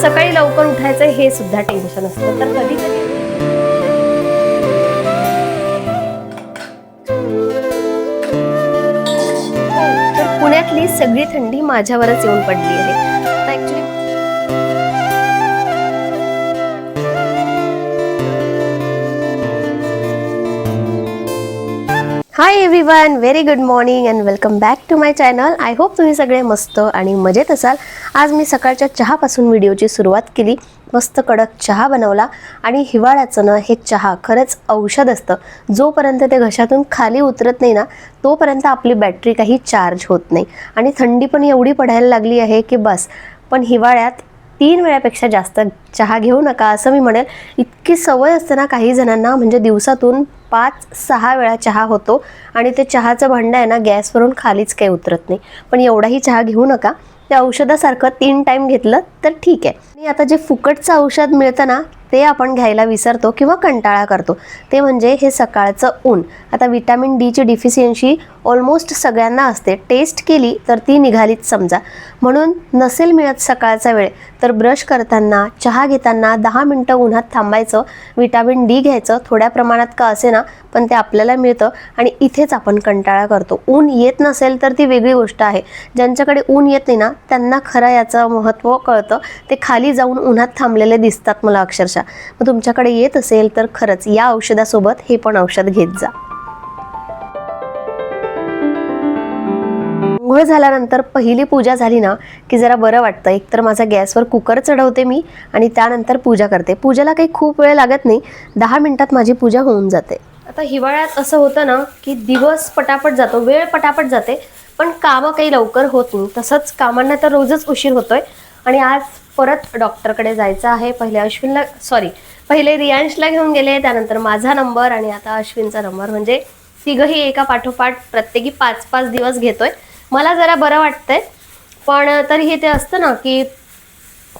सकाळी लवकर उठायचं हे सुद्धा टेन्शन असतं. तर कधी कधी पुण्यातली सगळी थंडी माझ्यावरच येऊन पडली आहे. Hi everyone very good morning and welcome back to my channel I hope तुम्ही सगळे मस्त आणि मजेत असाल. आज मी सकाळच्या चहापासून व्हिडिओची सुरुवात केली. मस्त कडक चहा बनवला आणि हिवाळ्याचं ना हे चहा खरंच औषध असतं. जोपर्यंत ते घशातून खाली उतरत नाही ना तोपर्यंत आपली बॅटरी काही चार्ज होत नाही. आणि थंडी पण एवढी पडायला लागली आहे की बस. पण हिवाळ्यात तीन वेळापेक्षा जास्त चहा घेऊ नका असं मी म्हणेल. इतकी सवय असते ना काही जणांना म्हणजे दिवसातून पाच सहा वेळा चहा होतो आणि ते चहाचं भांडं आहे ना गॅसवरून खालीच काही उतरत नाही. पण एवढाही चहा घेऊ नका. ते औषधासारखं तीन टाईम घेतलं तर ठीक आहे. आणि आता जे फुकटचं औषध मिळतं ना ते आपण घ्यायला विसरतो किंवा कंटाळा करतो. ते म्हणजे हे सकाळचं ऊन. आता विटॅमिन डीची डिफिशियन्सी ऑलमोस्ट सगळ्यांना असते. टेस्ट केली तर ती निघालीच समजा. म्हणून नसेल मिळत सकाळचा वेळ तर ब्रश करताना चहा घेताना दहा मिनटं उन्हात थांबायचं विटॅमिन डी घ्यायचं थोड्या प्रमाणात का असे ना पण ते आपल्याला मिळतं आणि इथेच आपण कंटाळा करतो. ऊन येत नसेल तर ती वेगळी गोष्ट आहे. ज्यांच्याकडे ऊन येत नाही ना त्यांना खरं याचं महत्त्व कळतं. ते खाली जाऊन उन्हात थांबलेले दिसतात मला अक्षरशः. मग तुमच्याकडे येत असेल तर खरंच या औषधासोबत हे पण औषध घेत जा. आंघोळ झाल्यानंतर पहिली पूजा झाली ना की जरा बरं वाटतं. एक तर माझा गॅसवर कुकर चढवते मी आणि त्यानंतर पूजा करते. पूजेला काही खूप वेळ लागत नाही. दहा मिनिटात माझी पूजा होऊन जाते. आता हिवाळ्यात असं होतं ना की दिवस पटापट जातो वेळ पटापट जाते पण कामं काही लवकर होत नाही. तसंच कामांना तर रोजच उशीर होतोय. आणि आज परत डॉक्टरकडे जायचं आहे. पहिले अश्विनला सॉरी पहिले रियांशला घेऊन गेले त्यानंतर माझा नंबर आणि आता अश्विनचा नंबर. म्हणजे तिघही एका पाठोपाठ प्रत्येकी पाच पाच दिवस घेतोय. मला जरा बरं वाटतंय पण तरीही ते असतं ना की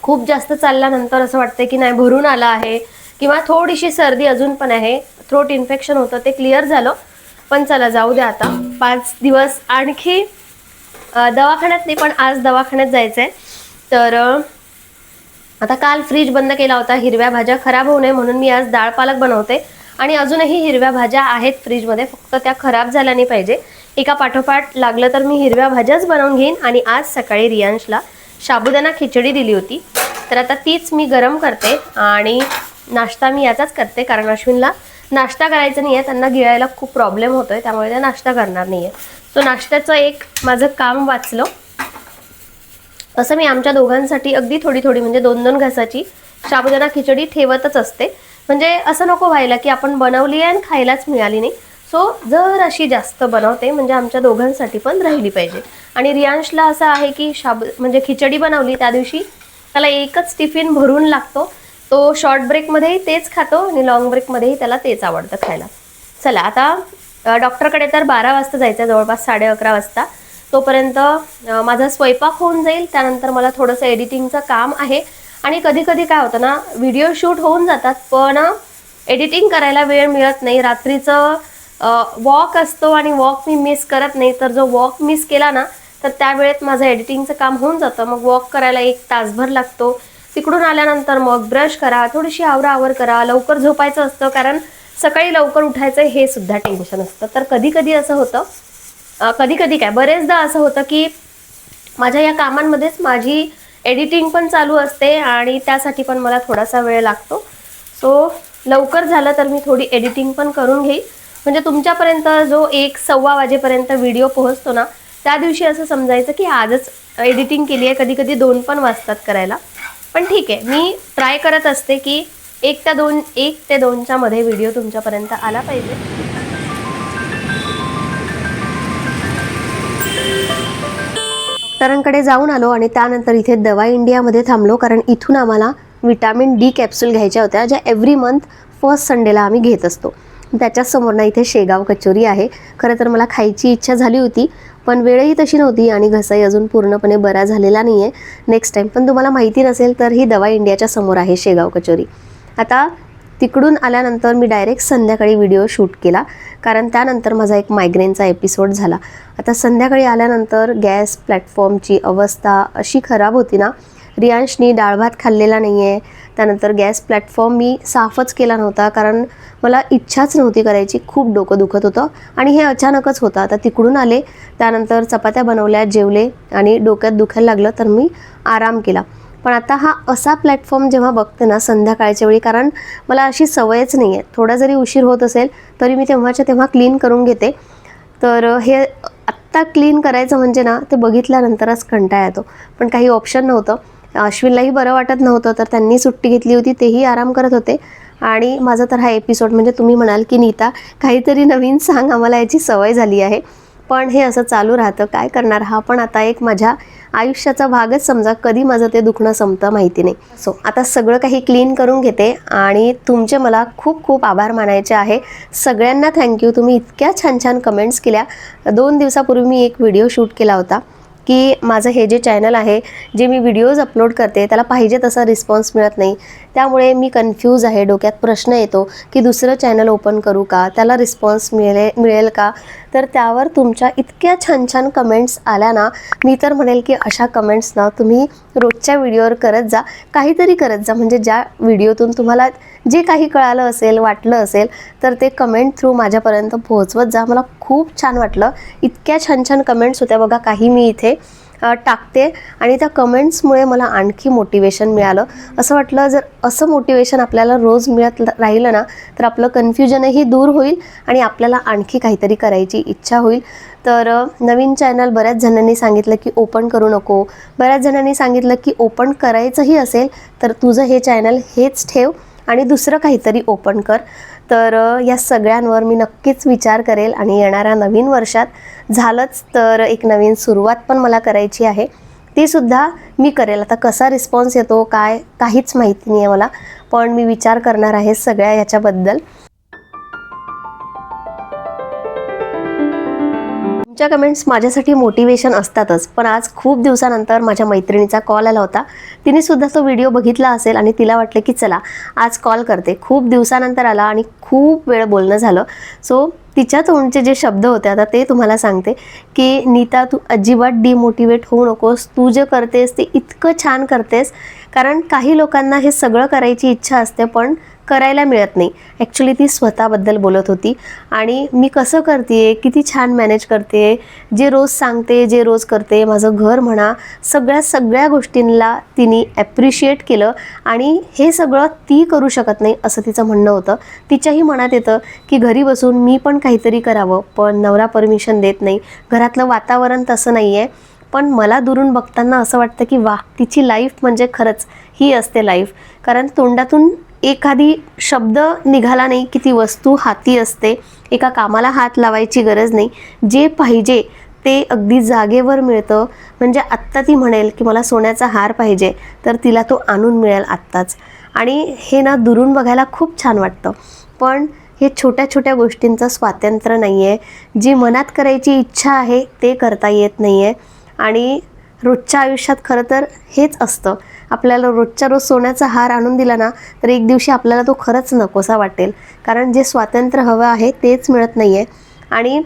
खूप जास्त चालल्यानंतर असं वाटतं की नाही भरून आला आहे किंवा थोडीशी सर्दी अजून पण आहे. थ्रोट इन्फेक्शन होतं ते क्लिअर झालं. पण चला जाऊ द्या आता. पाच दिवस आणखी दवाखान्यात नाही पण आज दवाखान्यात जायचं आहे तर आता काल फ्रीज बंद केला होता. हिरव्या भाज्या खराब होऊ नये म्हणून मी आज डाळ पालक बनवते. आणि अजूनही हिरव्या भाज्या आहेत फ्रीजमध्ये फक्त त्या खराब झाल्या नाही पाहिजे. एका पाठोपाठ लागलं तर मी हिरव्या भाज्याच बनवून घेईन. आणि आज सकाळी रियांशला साबुदाणा खिचडी दिली होती. तर आता तीच मी गरम करते. आणि नाश्ता मी याचाच करते. कारण अश्विनला नाश्ता करायचा नाही आहे त्यांना गिळायला खूप प्रॉब्लेम होतोय. त्यामुळे ते नाश्ता करणार नाही आहे सो नाश्त्याचं एक माझं काम वाचलं. असं मी आमच्या दोघांसाठी अगदी थोडी थोडी म्हणजे दोन दोन घासाची साबुदाणा खिचडी ठेवतच असते. म्हणजे असं नको व्हायला की आपण बनवली आहे आणि खायलाच मिळाली नाही. सो जर अशी जास्त बनवते म्हणजे आमच्या दोघांसाठी पण राहिली पाहिजे. आणि रियांशला असं आहे की शाब म्हणजे खिचडी बनवली त्या दिवशी त्याला एकच टिफिन भरून लागतो. तो शॉर्ट ब्रेकमध्येही तेच खातो आणि लॉंग ब्रेकमध्येही त्याला तेच आवडतं खायला. चला आता डॉक्टरकडे तर बारा वाजता जायचं आहे, जवळपास साडे अकरा वाजता. तोपर्यंत माझा स्वयंपाक होऊन जाईल. त्यानंतर मला थोडंसं एडिटिंगचं काम आहे. आणि कधी कधी काय होतं ना व्हिडिओ शूट होऊन जातात पण एडिटिंग करायला वेळ मिळत नाही. रात्रीचं वॉक असतो आणि वॉक मी मिस करत नाही. तर जो वॉक मिस केला ना तर त्यावेळेत माझं एडिटिंगचं काम होऊन जातं. मग वॉक करायला एक तासभर लागतो. तिकडून आल्यानंतर मग ब्रश करा थोडीशी आवरावर करा लवकर झोपायचं असतं. कारण सकाळी लवकर उठायचं हे सुद्धा टेन्शन असतं. तर कधी कधी असं होतं कधी कधी काय बरेचदा असं होतं की माझ्या या कामांमध्येच माझी एडिटिंग पण चालू असते आणि त्यासाठी पण मला थोडासा वेळ लागतो. सो लवकर झालं तर मी थोडी एडिटिंग पण करून घेईन म्हणजे तुमच्यापर्यंत जो एक सव्वा वाजेपर्यंत व्हिडिओ पोहोचतो ना त्या दिवशी असं समजायचं की आजच एडिटिंग केली आहे कधी कधी दोन पण वाजतात करायला. पण ठीक आहे मी ट्राय करत असते की एक त्या दोन एक ते दोनच्या मध्ये व्हिडिओ तुमच्यापर्यंत आला पाहिजे. डॉक्टरांकडे जाऊन आलो आणि त्यानंतर इथे दवा इंडियामध्ये थांबलो कारण इथून आम्हाला विटॅमिन डी कॅप्सूल घ्यायच्या होत्या ज्या एव्हरी मंथ फर्स्ट संडेला आम्ही घेत असतो. त्याच्यासमोर ना इथे शेगाव कचोरी आहे. खरं तर मला खायची इच्छा झाली होती पण वेळही तशी नव्हती आणि घसाही अजून पूर्णपणे बरा झालेला नाही आहे नेक्स्ट टाईम पण तुम्हाला माहिती नसेल तर ही दवा इंडियाच्या समोर आहे शेगाव कचोरी. आता तिकडून आल्यानंतर मी डायरेक्ट संध्याकाळी व्हिडिओ शूट केला. कारण त्यानंतर माझा एक मायग्रेनचा एपिसोड झाला. आता संध्याकाळी आल्यानंतर गॅस प्लॅटफॉर्मची अवस्था अशी खराब होती ना रियांशनी डाळ भात खाल्लेला नाही आहे त्यानंतर गॅस प्लॅटफॉर्म मी साफच केला नव्हता. कारण मला इच्छाच नव्हती करायची. खूप डोकं दुखत होतं. आणि हे अचानकच होतं. आता तिकडून आले. त्यानंतर चपात्या बनवल्या जेवले आणि डोक्यात दुखायला लागलं. तर मी आराम केला. पण आता हा असा प्लॅटफॉर्म जेव्हा बघते ना संध्याकाळच्या वेळी कारण मला अशी सवयच नाही आहे थोडा जरी उशीर होत असेल तरी मी तेव्हाच्या तेव्हा क्लीन करून घेते. तर हे आत्ता क्लीन करायचं म्हणजे ना ते बघितल्यानंतरच कंटाळा येतो. पण काही ऑप्शन नव्हतं. अश्विनलाही बरं वाटत नव्हतं तर त्यांनी सुट्टी घेतली होती तेही आराम करत होते. आणि माझा तर हा एपिसोड म्हणजे तुम्ही म्हणाल की नीता काहीतरी नवीन सांग आम्हाला याची सवय झाली आहे. पण हे असं चालू राहतं काय करणार हा? पण आता एक माझ्या आयुष्याचा भागच समजा कधी माझं ते दुखणं संपतं माहिती नाही. सो आता सगळं काही क्लीन करून घेते आणि तुमचे मला खूप खूप आभार मानायचे आहे. सगळ्यांना थँक्यू तुम्ही इतक्या छान छान कमेंट्स केल्या. दोन दिवसापूर्वी मी एक व्हिडिओ शूट केला होता की माझं हे जे चॅनल आहे जे मी व्हिडिओज अपलोड करते त्याला पाहिजे तसा रिस्पॉन्स मिळत नाही. त्यामुळे मी कन्फ्यूज आहे डोक्यात प्रश्न येतो की दुसरं चॅनल ओपन करू का? त्याला रिस्पॉन्स मिळेल मिळेल का? तर त्यावर तुमच्या इतक्या छान छान कमेंट्स आल्या ना मी तर म्हणेल की अशा कमेंट्स ना तुम्ही रोजच्या व्हिडिओवर करत जा. काहीतरी करत जा. म्हणजे ज्या व्हिडिओतून तुम्हाला जे काही कळालं असेल वाटलं असेल तर ते कमेंट थ्रू माझ्यापर्यंत पोहोचवत जा. मला खूप छान वाटलं. इतक्या छान छान कमेंट्स होत्या. बघा काही मी इथे टाकते. आणि त्या कमेंट्समुळे मला आणखी मोटिवेशन मिळालं. असं वाटलं जर असं मोटिवेशन आपल्याला रोज मिळत राहिलं ना तर आपलं कन्फ्युजनही दूर होईल आणि आपल्याला आणखी काहीतरी करायची इच्छा होईल. तर नवीन चॅनल बऱ्याच जणांनी सांगितलं की ओपन करू नको. बऱ्याच जणांनी सांगितलं की ओपन करायचंही असेल तर तुझं हे चॅनल हेच ठेव आणि दुसरं काहीतरी ओपन कर. तर या सगळ्यांवर मी नक्कीच विचार करेल आणि येणाऱ्या नवीन वर्षात झालंच तर एक नवीन सुरुवात पण मला करायची आहे. ती सुद्धा मी करेल. आता कसा रिस्पॉन्स येतो काय काहीच माहिती नाही आहे मला पण मी विचार करणार आहे सगळ्या याच्याबद्दल. तुमच्या कमेंट्स माझ्यासाठी मोटिवेशन असतातच. पण आज खूप दिवसानंतर माझ्या मैत्रिणीचा कॉल आला होता. तिने सुद्धा तो व्हिडिओ बघितला असेल आणि तिला वाटलं की चला आज कॉल करते. खूप दिवसानंतर आला आणि खूप वेळ बोलणं झालं. सो तिच्या तोंडचे जे शब्द होते आता ते तुम्हाला सांगते की नीता तू अजिबात डिमोटिवेट होऊ नकोस. तू जे करतेस ते इतकं छान करतेस. कारण काही लोकांना हे सगळं करायची इच्छा असते पण करायला मिळत नाही. ॲक्च्युली ती स्वतःबद्दल बोलत होती. आणि मी कसं करते किती छान मॅनेज करते जे रोज सांगते जे रोज करते माझं घर म्हणा सगळ्या सगळ्या गोष्टींना तिने ॲप्रिशिएट केलं. आणि हे सगळं ती करू शकत नाही असं तिचं म्हणणं होतं. तिच्याही मनात येतं की घरी बसून मी पण काहीतरी करावं पण नवरा परमिशन देत नाही. घरातलं वातावरण तसं नाही आहे पण मला दुरून बघताना असं वाटतं की वा तिची लाईफ म्हणजे खरंच ही असते लाईफ कारण तोंडातून एखादी शब्द निघाला नाही की ती वस्तू हाती असते एका कामाला हात लावायची गरज नाही. जे पाहिजे ते अगदी जागेवर मिळतं. म्हणजे आत्ता ती म्हणेल की मला सोन्याचा हार पाहिजे तर तिला तो आणून मिळेल आत्ताच. आणि हे ना दुरून बघायला खूप छान वाटतं. पण हे छोट्या छोट्या गोष्टींचं स्वातंत्र्य नाही आहे जी मनात करायची इच्छा आहे ते करता येत नाही आहे आणि रोजच्या आयुष्यात खरं तर हेच असतं. आपल्याला रोजच्या रोज सोन्याचा हार आणून दिला ना तर एक दिवशी आपल्याला तो खरंच नकोसा वाटेल. कारण जे स्वातंत्र्य हवं आहे तेच मिळत नाही आहे आणि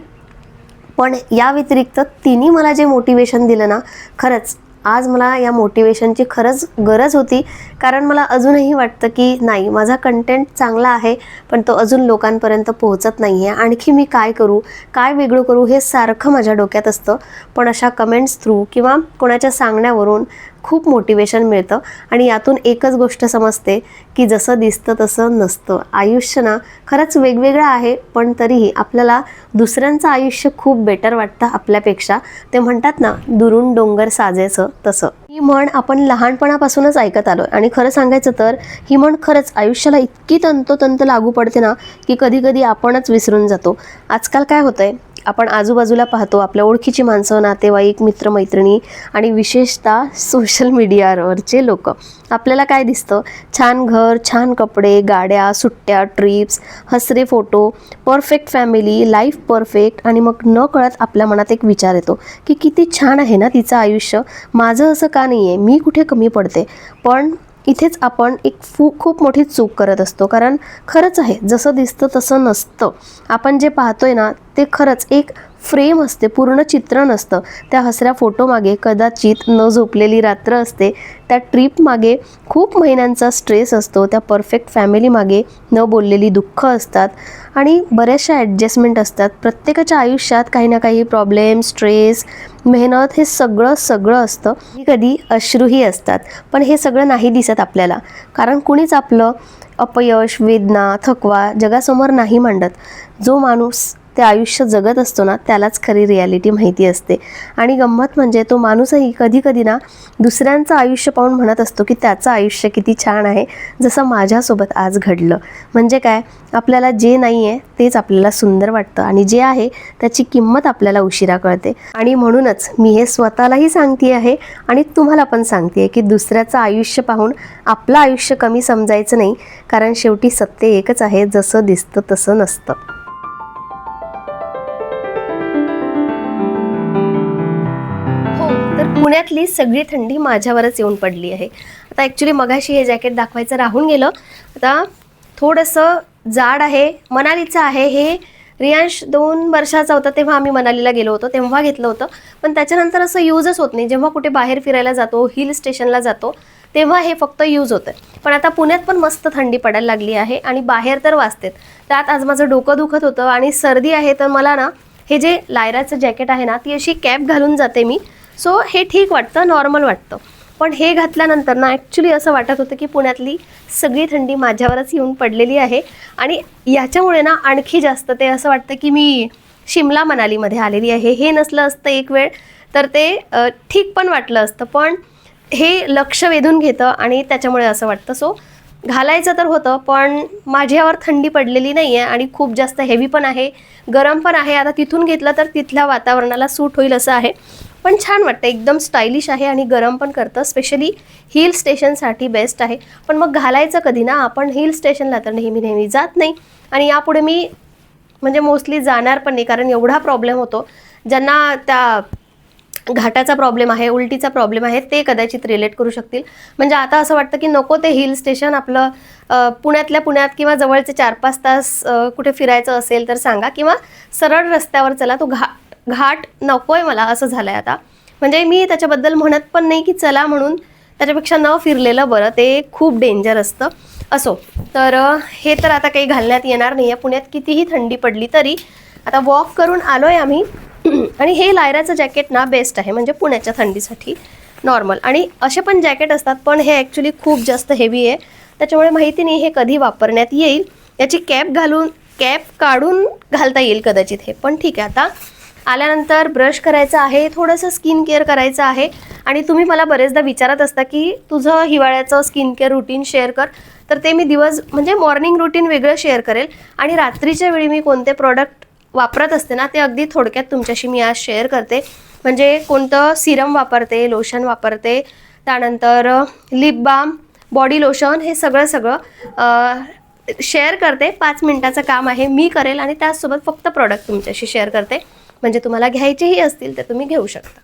पण या व्यतिरिक्त तिने मला जे मोटिवेशन दिलं ना खरंच आज मला या मोटिवेशनची खरंच गरज होती. कारण मला अजूनही वाटतं की नाही माझा कंटेंट चांगला आहे पण तो अजून लोकांपर्यंत पोहोचत नाही आहे आणखी मी काय करू काय वेगळं करू हे सारखं माझ्या डोक्यात असतं. पण अशा कमेंट्स थ्रू किंवा कोणाच्या सांगण्यावरून खूप मोटिवेशन मिळतं. आणि यातून एकच गोष्ट समजते की जसं दिसतं तसं नसतं. आयुष्य ना खरंच वेगवेगळं आहे पण तरीही आपल्याला दुसऱ्यांचं आयुष्य खूप बेटर वाटतं आपल्यापेक्षा. ते म्हणतात ना दुरून डोंगर साजायचं तसं. ही म्हण आपण लहानपणापासूनच ऐकत आलो आणि खरं सांगायचं तर ही म्हण खरंच आयुष्याला इतकी तंतोतंत लागू पडते ना की कधी कधी आपणच विसरून जातो. आजकाल काय होतंय आपण आजूबाजूला पाहतो आपल्या ओळखीची माणसं नातेवाईक मित्रमैत्रिणी आणि विशेषतः सोशल मीडियावरचे लोक. आपल्याला काय दिसतं? छान घर छान कपडे गाड्या सुट्ट्या ट्रिप्स हसरे photo perfect family life perfect आणि मग न कळत आपल्या मनात एक विचार येतो की किती छान आहे ना तिचं आयुष्य. माझं असं का नाही आहे मी कुठे कमी पडते? पण इथेच आपण एक फू खूप मोठी चूक करत असतो. कारण खरंच आहे जसं दिसतं तसं नसतं. आपण जे पाहतोय ना ते खरंच एक फ्रेम असते पूर्ण चित्र नसतं. त्या हसऱ्या फोटोमागे कदाचित न झोपलेली रात्र असते. त्या ट्रीपमागे खूप महिन्यांचा स्ट्रेस असतो. त्या परफेक्ट फॅमिलीमागे न बोललेली दुःख असतात. आणि बऱ्याचशा ॲडजस्टमेंट असतात. प्रत्येकाच्या आयुष्यात काही ना काही प्रॉब्लेम स्ट्रेस मेहनत हे सगळं सगळं असतं. कधी कधी अश्रूही असतात. पण हे सगळं नाही दिसत आपल्याला. कारण कुणीच आपलं अपयश वेदना थकवा जगासमोर नाही मांडत. जो माणूस ते आयुष्य जगत असतो ना त्यालाच खरी रियालिटी माहिती असते. आणि गंमत म्हणजे तो माणूसही कधी कधी ना दुसऱ्यांचं आयुष्य पाहून म्हणत असतो की त्याचं आयुष्य किती छान आहे जसं माझ्यासोबत आज घडलं. म्हणजे काय आपल्याला जे नाही आहे तेच आपल्याला सुंदर वाटतं. आणि जे आहे त्याची किंमत आपल्याला उशिरा कळते. आणि म्हणूनच मी हे स्वतःलाही सांगते आहे आणि तुम्हाला पण सांगते की दुसऱ्याचं आयुष्य पाहून आपलं आयुष्य कमी समजायचं नाही कारण शेवटी सत्य एकच आहे जसं दिसतं तसं नसतं. पुण्यातली सगळी थंडी माझ्यावरच येऊन पडली आहे. आता ॲक्च्युली मगाशी हे जॅकेट दाखवायचं राहून गेलं. आता थोडंसं जाड आहे मनालीचं आहे. हे रियांश दोन वर्षाचा होता तेव्हा आम्ही मनालीला गेलो होतो तेव्हा घेतलं होतं. पण त्याच्यानंतर असं यूजच होत नाही. जेव्हा कुठे बाहेर फिरायला जातो हिल स्टेशनला जातो तेव्हा हे फक्त यूज होतं. पण आता पुण्यात पण मस्त थंडी पडायला लागली आहे आणि बाहेर तर वाचतेत त्यात आज माझं डोकं दुखत होतं आणि सर्दी आहे. तर मला ना हे जे लायराचं जॅकेट आहे ना ती अशी कॅप घालून जाते मी. सो हे ठीक वाटतं नॉर्मल वाटतं. पण हे घातल्यानंतर ना ॲक्च्युली असं वाटत होतं की पुण्यातली सगळी थंडी माझ्यावरच येऊन पडलेली आहे. आणि याच्यामुळे ना आणखी जास्त ते असं वाटतं की मी शिमला मनालीमध्ये आलेली आहे. हे नसलं असतं एक वेळ तर ते ठीक पण वाटलं असतं. पण हे लक्ष वेधून घेतं आणि त्याच्यामुळे असं वाटतं. सो घालायचं तर होतं पण माझ्यावर थंडी पडलेली नाही आहे आणि खूप जास्त हेवी पण आहे. गरम पण आहे. आता तिथून घेतलं तर तिथल्या वातावरणाला सूट होईल असं आहे. पण छान वाटतं. एकदम स्टायलिश आहे आणि गरम पण करतं. स्पेशली हिल स्टेशनसाठी बेस्ट आहे. पण मग घालायचं कधी ना? आपण हिल स्टेशनला तर नेहमी नेहमी जात नाही. आणि यापुढे मी म्हणजे मोस्टली जाणार पण नाही. कारण एवढा प्रॉब्लेम होतो. ज्यांना त्या घाटाचा प्रॉब्लेम आहे उलटीचा प्रॉब्लेम आहे ते कदाचित रिलेट करू शकतील. म्हणजे आता असं वाटतं की नको ते हिल स्टेशन आपलं पुण्यातल्या पुण्यात किंवा जवळचे चार पाच तास कुठे फिरायचं असेल तर सांगा. किंवा सरळ रस्त्यावर चला. तो घा घाट नको आहे मला असं झालं आहे आता. म्हणजे मी त्याच्याबद्दल म्हणत पण नाही की चला म्हणून त्याच्यापेक्षा न फिरलेलं बरं ते खूप डेंजर असतं. असो तर हे तर आता काही घालण्यात येणार नाही आहे पुण्यात कितीही थंडी पडली तरी आता वॉक करून आलो आहे आम्ही. आणि हे लायराचं जॅकेट ना बेस्ट आहे म्हणजे पुण्याच्या थंडीसाठी नॉर्मल आणि असे पण जॅकेट असतात पण हे ॲक्च्युली खूप जास्त हेवी आहे. त्याच्यामुळे माहिती नाही हे कधी वापरण्यात येईल. याची कॅप घालून कॅप काढून घालता येईल कदाचित हे पण ठीक आहे आता. आल्यानंतर ब्रश करायचं आहे थोडंसं स्किन केअर करायचं आहे. आणि तुम्ही मला बरेचदा विचारत असता की तुझं हिवाळ्याचं स्किन केअर रुटीन शेअर कर. तर ते मी दिवस म्हणजे मॉर्निंग रुटीन वेगळं शेअर करेल. आणि रात्रीच्या वेळी मी कोणते प्रॉडक्ट वापरत असते ना ते अगदी थोडक्यात तुमच्याशी मी आज शेअर करते. म्हणजे कोणतं सिरम वापरते लोशन वापरते त्यानंतर लिप बाम बॉडी लोशन हे सगळं सगळं शेअर करते. पाच मिनिटाचं काम आहे मी करेल आणि त्याचसोबत फक्त प्रॉडक्ट तुमच्याशी शेअर करते. म्हणजे तुम्हाला घ्यायचेही असतील तर तुम्ही घेऊ शकता.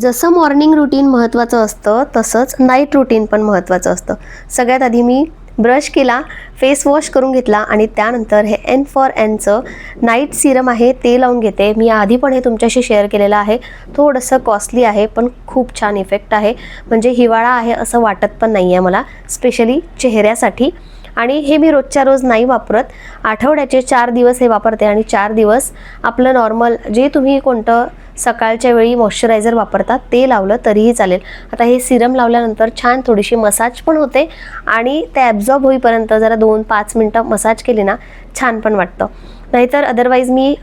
जसं मॉर्निंग रुटीन महत्त्वाचं असतं तसंच नाईट रुटीन पण महत्त्वाचं असतं. सगळ्यात आधी मी ब्रश केला फेस वॉश करून घेतला आणि त्यानंतर हे एन फॉर एनचं नाईट सिरम आहे ते लावून घेते. मी आधी पण हे तुमच्याशी शेअर केलेलं आहे. थोडंसं कॉस्टली आहे पण खूप छान इफेक्ट आहे. म्हणजे हिवाळा आहे असं वाटत पण नाही आहे मला स्पेशली चेहऱ्यासाठी. आणि हे मी रोजच्या रोज नाही वापरत. आठवड्याचे चार दिवस हे वापरते आणि चार दिवस आपलं नॉर्मल जे तुम्ही कोणतं सकाळच्या वेळी मॉइश्चरायझर वापरता ते लावलं तरीही चालेल. आता हे सिरम लावल्यानंतर छान थोडीशी मसाज पण होते आणि ते ॲब्झॉर्ब होईपर्यंत जरा दोन पाच मिनटं मसाज केली ना छान पण वाटतं. नाहीतर अदरवाईज मी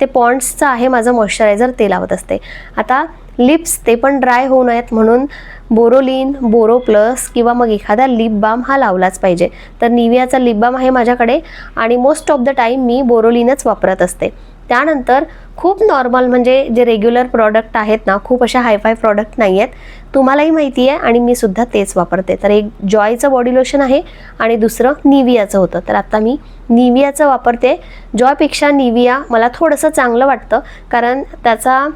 ते पॉन्ड्सचं आहे माझं मॉइश्चरायझर ते लावत असते. आता लिप्स ते पण ड्राय होऊ नयेत म्हणून बोरोलिन बोरो प्लस किंवा मग एखादा लिप बाम हा लावलाच पाहिजे. तर निवियाचा लिप बाम आहे माझ्याकडे आणि मोस्ट ऑफ द टाईम मी बोरोलिनच वापरत असते. त्यानंतर खूप नॉर्मल म्हणजे जे रेग्युलर प्रॉडक्ट आहेत ना खूप अशा हायफाय प्रॉडक्ट नाही आहेत तुम्हालाही माहिती आहे आणि मी सुद्धा तेच वापरते. तर एक जॉयचं बॉडी लोशन आहे आणि दुसरं निवियाचं होतं. तर आता मी निवियाचं वापरते. जॉयपेक्षा निविया मला थोडंसं चांगलं वाटतं कारण त्याचा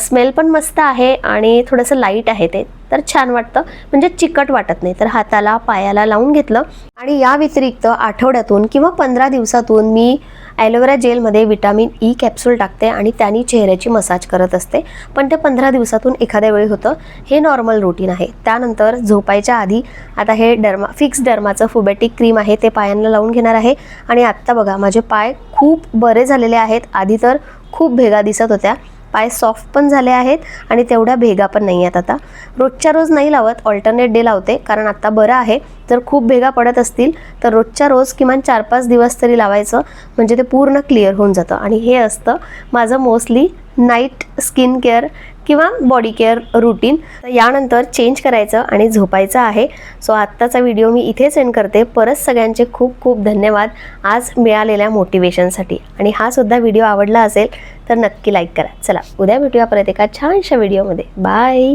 स्मेल पण मस्त आहे आणि थोडंसं लाइट आहे ते. तर छान वाटतं. म्हणजे चिकट वाटत नाही. तर हाताला पायाला लावून घेतलं. आणि या व्यतिरिक्त आठवड्यातून किंवा पंधरा दिवसातून मी ॲलोवेरा जेलमध्ये विटॅमिन ई कॅप्सूल टाकते आणि त्यांनी चेहऱ्याची मसाज करत असते. पण ते पंधरा दिवसातून एखाद्या वेळी होतं. हे नॉर्मल रुटीन आहे. त्यानंतर झोपायच्या आधी आता हे डर्मा फिक्स डर्माचं फुबॅटिक क्रीम आहे ते पायांना लावून घेणार आहे. आणि आत्ता बघा माझे पाय खूप बरे झालेले आहेत. आधी तर खूप भेगा दिसत होत्या. पाय सॉफ्ट पण झाले आहेत आणि तेवढ्या भेगा पण नाही आहेत आता. रोजच्या रोज नाही लावत ऑल्टरनेट डे लावते. कारण आत्ता बरं आहे जर खूप भेगा पडत असतील तर रोजच्या रोज किमान चार पाच दिवस तरी लावायचं. म्हणजे ते पूर्ण क्लिअर होऊन जातं. आणि हे असतं माझं मोस्टली नाईट स्किन केअर किंवा बॉडी केअर रुटीन तर यानंतर चेंज करायचं आणि झोपायचं आहे. सो आत्ताचा व्हिडिओ मी इथे सेंड करते. परत सगळ्यांचे खूप खूप धन्यवाद. आज मिळालेल्या मोटिवेशनसाठी आणि हा सुद्धा व्हिडिओ आवडला असेल तर नक्की लाईक करा. चला उद्या भेटूया परत एका छानशा व्हिडिओमध्ये बाय